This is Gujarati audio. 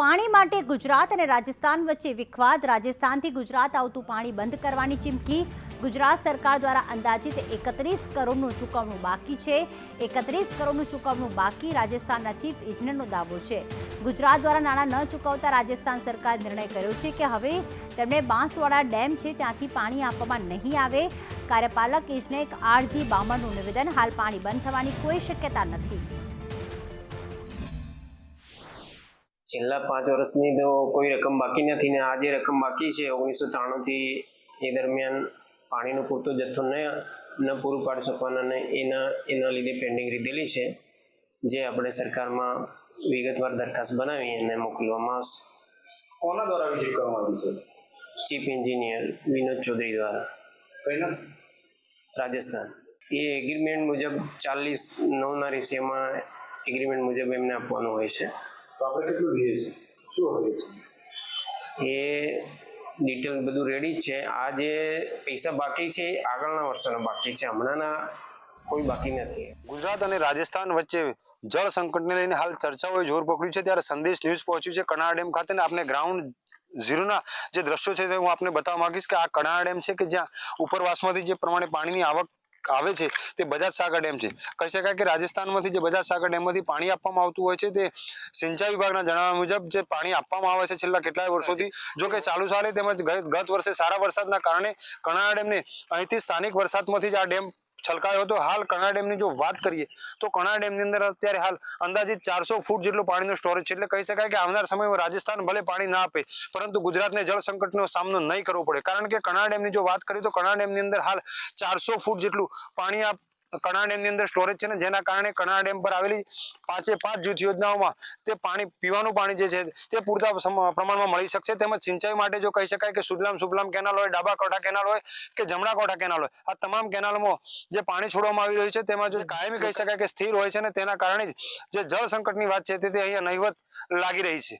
પાણી માટે ગુજરાત અને રાજસ્થાન વચ્ચે વિખવાદ. રાજસ્થાનથી ગુજરાત આવતું પાણી બંધ કરવાની ચીમકી. ગુજરાત સરકાર દ્વારા અંદાજિત એકત્રીસ કરોડનું ચૂકવણું બાકી છે. એકત્રીસ કરોડનું ચૂકવણું બાકી રાજસ્થાનના ચીફ ઇજનેરનો દાવો છે. ગુજરાત દ્વારા નાણાં ન ચૂકવતા રાજસ્થાન સરકારે નિર્ણય કર્યો છે કે હવે તેમણે બાંસવાડા ડેમ છે ત્યાંથી પાણી આપવામાં નહીં આવે. કાર્યપાલક ઇજનેર આરજી બામણનું નિવેદન, હાલ પાણી બંધ થવાની કોઈ શક્યતા નથી. છેલ્લા પાંચ વર્ષની તો કોઈ રકમ બાકી નથી ને આ જે રકમ બાકી છે ઓગણીસો ત્રાણુંથી એ દરમિયાન પાણીનો પૂરતો જથ્થો ન ન પૂરું પાડી શકવાના ને એના એના લીધે પેન્ડિંગ લીધેલી છે જે આપણે સરકારમાં વિગતવાર દરખાસ્ત બનાવી અને મોકલવામાં આવશે. કોના દ્વારા વિઝિટ કરવામાં આવી છે? ચીફ એન્જિનિયર વિનોદ ચૌધરી દ્વારા. કઈના? રાજસ્થાન. એ એગ્રીમેન્ટ મુજબ ચાલીસ નવના રેશિયામાં એગ્રીમેન્ટ મુજબ એમને આપવાનું હોય છે. તો આપણે કેટલું લઈએ છીએ? શું હોય છે એ ડિટેલ બધું રેડી જ છે. આ જે પૈસા બાકી છે એ આગળના વર્ષોના બાકી છે. હમણાંના કોઈ બાકી નથી. ગુજરાત અને રાજસ્થાન વચ્ચે જળ સંકટને લઈને હાલ ચર્ચાઓએ જોર પકડ્યું છે. ત્યારે સંદેશ ન્યૂઝ પહોંચ્યું છે કનાળ ડેમ ખાતે આપણે આપને ગ્રાઉન્ડ ઝીરોના જે દ્રશ્યો છે તે હું આપને બતાવવા માંગીશ કે આ કનાળ ડેમ છે કે જ્યાં ઉપરવાસમાંથી જે પ્રમાણે પાણીની આવક આવે છે, તે બજાજ સાગર ડેમ છે. કહી શકાય કે રાજસ્થાનમાંથી જે બજાજ સાગર ડેમમાંથી પાણી આપવામાં આવતું હોય છે, તે સિંચાઈ વિભાગના જણાવ્યા મુજબ જે પાણી આપવામાં આવે છે છેલ્લા કેટલાય વર્ષોથી, જો કે ચાલુ સાલે તેમજ ગત વર્ષે સારા વરસાદના કારણે કણાડા ડેમને અહીંથી સ્થાનિક વરસાદમાંથી જ આ ડેમ છલકાયો હતો. હાલ કણા ડેમની જો વાત કરીએ તો કણા ડેમની અંદર અત્યારે હાલ અંદાજિત ચારસો ફૂટ જેટલો પાણીનો સ્ટોરેજ છે. એટલે કહી શકાય કે આવનાર સમયમાં રાજસ્થાન ભલે પાણી ના આપે, પરંતુ ગુજરાતને જળ સંકટનો સામનો નહીં કરવો પડે. કારણ કે કણા ડેમની જો વાત કરીએ તો કણા ડેમની અંદર હાલ ચારસો ફૂટ જેટલું પાણી આ કણા ડેમની અંદર સ્ટોરેજ છે ને, જેના કારણે કણા ડેમ પર આવેલી પાંચે પાંચ જૂથ યોજનાઓમાં તે પાણી, પીવાનું પાણી જે છે, તે પૂરતા પ્રમાણમાં મળી શકશે. તેમજ સિંચાઈ માટે જો કહી શકાય કે સુજલામ સુફલામ કેનાલ હોય, ડાબા કોઠા કેનાલ હોય કે જમણા કોઠા કેનાલ હોય, આ તમામ કેનાલમાં જે પાણી છોડવામાં આવી રહ્યું છે, તેમાં જો કાયમી કહી શકાય કે સ્થિર હોય છે ને, તેના કારણે જે જળ સંકટની વાત છે તે અહીંયા નહિવત લાગી રહી છે.